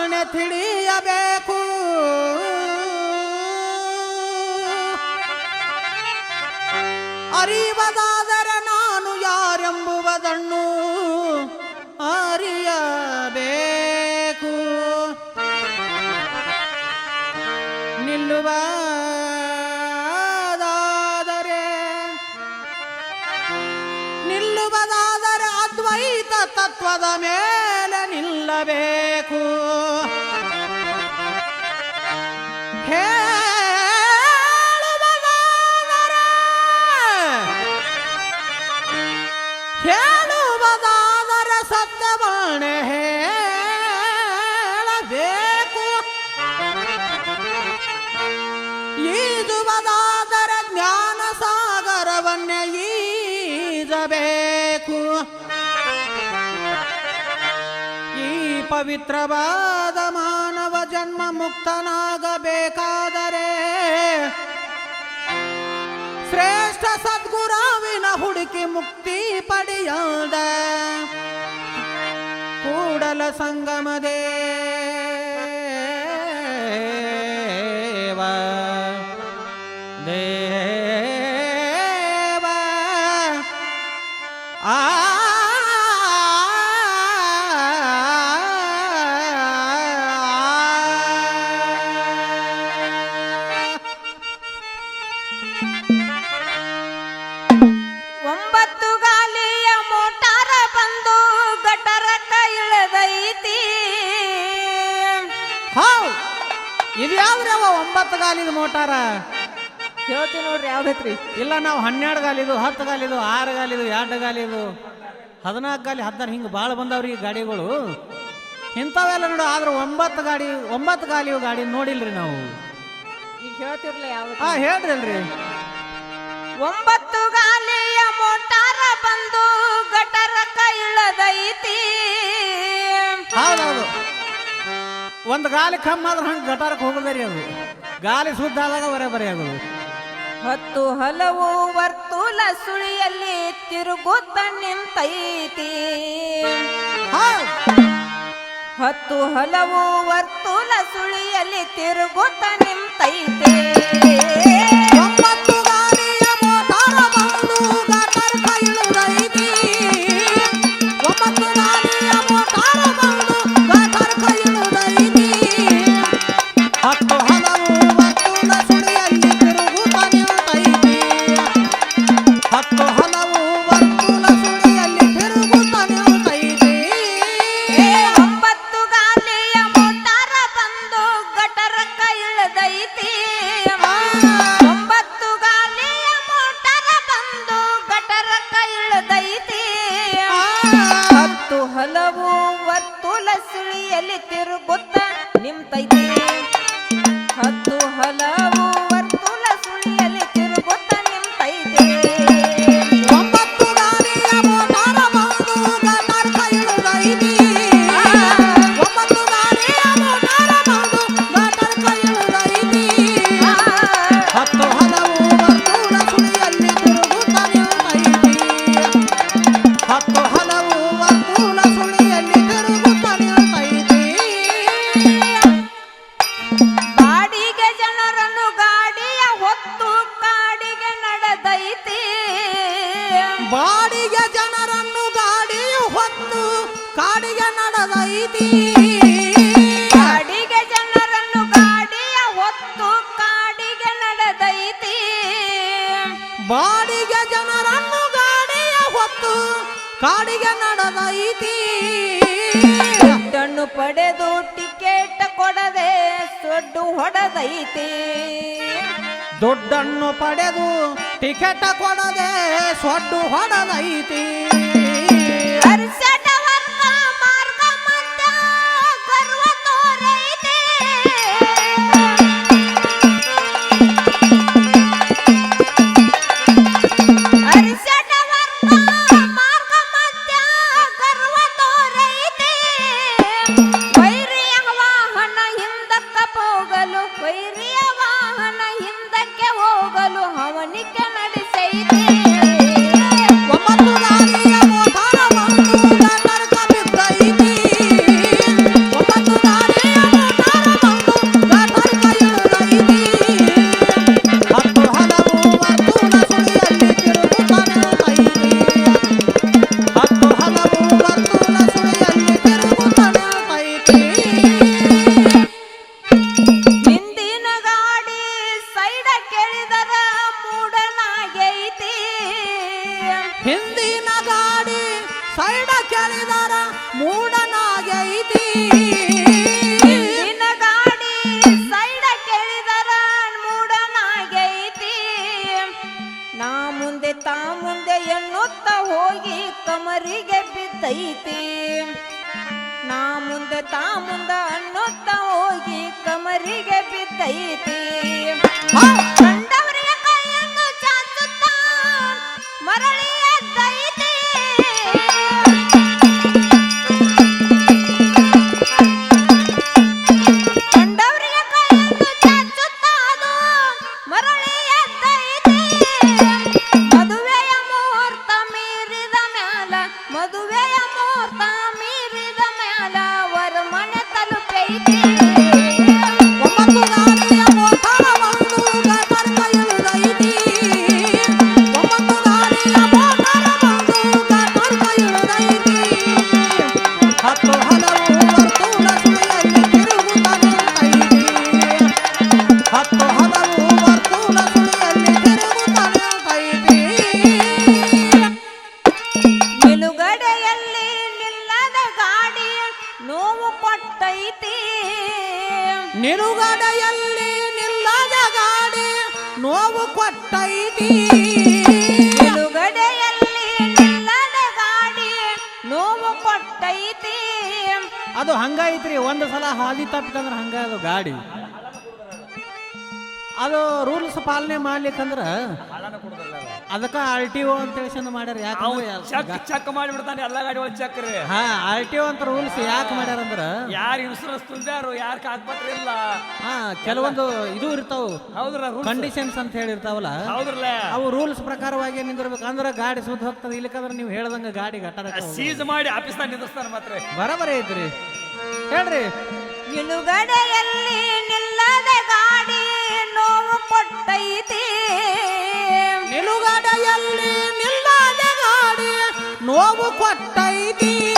ಪಾರಮಾರ್ಥವನ್ನೇ ತಿಳಿಯಬೇಕು. ಅರಿವದಾದರೆ ನಾನು ಯಾರೆಂಬುವುದನ್ನು ಅರಿಯಬೇಕು. ನಿಲ್ಲುವುದಾದರೆ ನಿಲ್ಲುವುದಾದರೆ ಅದ್ವೈತ ತತ್ವದ ಮೇಲೆ ನಿಲ್ಲಬೇಕು ಹೇಳುವುದಾದರೆ ಹೇಳುವುದಾದರೆ ಸತ್ಯವಾಣೆ ಹೇಳಬೇಕು ಪವಿತ್ರವಾದ ಮಾನವ ಜನ್ಮ ಮುಕ್ತನಾಗಬೇಕಾದರೆ ಶ್ರೇಷ್ಠ ಸದ್ಗುರುವಿನ ಹುಡುಕಿ ಮುಕ್ತಿ ಪಡೆಯದ ಕೂಡಲ ಸಂಗಮ ಇದು ಅವ ಒಂಬತ್ತು ಗಾಲಿದ ಮೋಟಾರ? ಹೇಳ್ತೀವಿ ನೋಡ್ರಿ ಯಾವ್ದೈತ್ರಿ ಇಲ್ಲ ನಾವು ಹನ್ನೆರಡು ಗಾಲಿದು ಹತ್ತು ಗಾಲಿದು ಆರು ಗಾಲಿದು ಎರಡು ಗಾಲಿದು ಹದಿನಾಲ್ಕು ಗಾಲಿ ಹದಿನಾರು ಹಿಂಗೆ ಭಾಳ ಬಂದವ್ರಿ ಈ ಗಾಡಿಗಳು. ಇಂಥವೆಲ್ಲ ನೋಡು ಆದ್ರೆ ಒಂಬತ್ತು ಗಾಡಿ ಒಂಬತ್ತು ಗಾಲಿ ಗಾಡಿ ನೋಡಿಲ್ರಿ ನಾವು. ಈಗ ಹೇಳ್ತಿರ್ಲ ಯಾವ ಹಾ ಹೇಳ್ರಿ ಅಲ್ರಿ ಒಂಬತ್ತು ಗಾಲಿಯ ಮೋಟಾರ ಬಂದು ಗಟರ ಕೈಳದೈತಿ ಹೌದೌದು ಒಂದು ಗಾಲಿ ಕಮ್ಮ ಆದ್ರೆ ಹಂಗೆ ಗಟಾರಕ್ಕೆ ಹೋಗೋದರಿ ಅದು. ಗಾಲಿ ಶುದ್ಧ ಆದಾಗ ಬರೇ ಬರೀ ಆಗೋದು ಹತ್ತು ಹಲವು ವರ್ತುಲ ಸುಳಿಯಲ್ಲಿ ತಿರುಗುತ್ತ ನಿಂತೈತಿ ಹತ್ತು ಹಲವು ವರ್ತುಲ ಸುಳಿಯಲ್ಲಿ ತಿರುಗುತ್ತ ನಿಂತೈತೆ ಕಾಡಿಗೆ ಕಣ್ಣು ಪಡೆದು ಟಿಕೆಟ್ ಕೊಡದೆ ಸೊಡ್ಡು ಹೊಡೆದೈತಿ. ದೊಡ್ಡಣ್ಣು ಪಡೆದು ಟಿಕೆಟ್ ಕೊಡದೆ ಸೊಡ್ಡು ಹೊಡೆದೈತಿ. ಹಿಂದಿನ ಗಾಡಿ ಸೈಡ ಕೆರೆದಾರ ಮೂಡನಾಗೈತಿ ಗಾಡಿ ಸೈಡ ಕೆಳಿದರ ಮೂಡನಾಗೈತಿ ನಾ ಮುಂದೆ ತಾ ಮುಂದೆ ಎನ್ನುತ್ತ ಹೋಗಿ ಕಮರಿಗೆ ಬಿದ್ದೈತಿ. ನಾ ಮುಂದೆ ತಾ ಮುಂದೆ ಅನ್ನುತ್ತ ಹೋಗಿ ಕಮರಿಗೆ ಬಿದ್ದೈತಿ. ನೋವು ಕೊಟ್ಟೈತಿ ನಿರುಗಡೆಯಲ್ಲಿ ನಿಲ್ಲದ ಗಾಡಿ ನೋವು ಕೊಟ್ಟೈತಿ ನಿರುಗಡೆಯಲ್ಲಿ ನಿಲ್ಲದ ಗಾಡಿ ನೋವು ಕೊಟ್ಟೈತಿ ಅದು ಹಂಗೈತ್ರಿ ಒಂದು ಸಲ ಹಾದಿ ತಪ್ಪಿತಂದ್ರೆ ಹಂಗ ಅದು ಗಾಡಿ. ಅದು ರೂಲ್ಸ್ ಪಾಲನೆ ಮಾಡ್ಲಿಕ್ಕಂದ್ರ ಅದಕ್ಕ ಆರ್ ಟಿ ಓ ಅಂತ ಹೇಳಿ ಮಾಡ್ಯಾರ ಅವ್ ಚೆಕ್ ಯಾಕಂದ್ರೆ ಚೆಕ್ ಮಾಡಿಬಿಡ್ತಾನೆ ಎಲ್ಲ ಗಾಡಿ ಒಳಗೆ ಚೆಕ್ ರೀ ಹಾ ಆರ್ ಟಿ ಒ ಅಂತ ರೂಲ್ಸ್ ಯಾಕೆ ಮಾಡ್ಯಾರಂದ್ರ ಯಾರು ಇನ್ಸೂರೆನ್ಸ್ ತುಂಬ್ಯಾರು ಯಾರು ಕಾಗ್ಪತ್ರ ಇಲ್ಲ. ಹಾ ಕೆಲವೊಂದು ಇದು ಇರ್ತಾವ. ಹೌದ್ರ ರೂಲ್ಸ್ ಕಂಡೀಷನ್ಸ್ ಅಂತ ಹೇಳಿರ್ತಾವಲ್ಲ ಹೌದ್ರಲ್ಲ? ಅವು ರೂಲ್ಸ್ ಪ್ರಕಾರವಾಗಿ ನಿಂದಿರ್ಬೇಕು. ಅಂದ್ರೆ ಗಾಡಿ ಸುದ್ದ ಹೋಗ್ತದೆ ಇಲ್ಲಕಂದ್ರೆ ನೀವು ಹೇಳ್ದಂಗ ಗಾಡಿ ಗಟ್ಟಾರ ಸೀಜ್ ಮಾಡಿ ಆಫೀಸ್ನಾಗ ನಿಂದಿಸ್ತಾನೆ ಮಾತ್ರ. ಬರಬರ ಐತ್ರಿ. ಹೇಳ್ರಿ. ನಿಲುಗಡೆಯಲ್ಲಿ ನಿಲ್ಲದ ಗಾಡಿ ನೋವು ಕೊಟ್ಟೈತಿ. ನಿಲುಗಡೆಯಲ್ಲಿ ನಿಲ್ಲದೆ ಗಾಡಿ ನೋವು ಕೊಟ್ಟೈತಿ.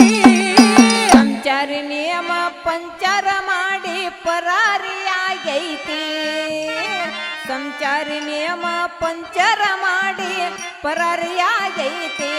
ಸಂಚಾರಿ ನಿಯಮ, ಪಂಚರ ಮಾಡಿ ಪರಾರಿಯಾಗೈತಿ. ಸಂಚಾರಿ ನಿಯಮ, ಪಂಚರ ಮಾಡಿ ಪರಾರಿಯಾಗೈತಿ.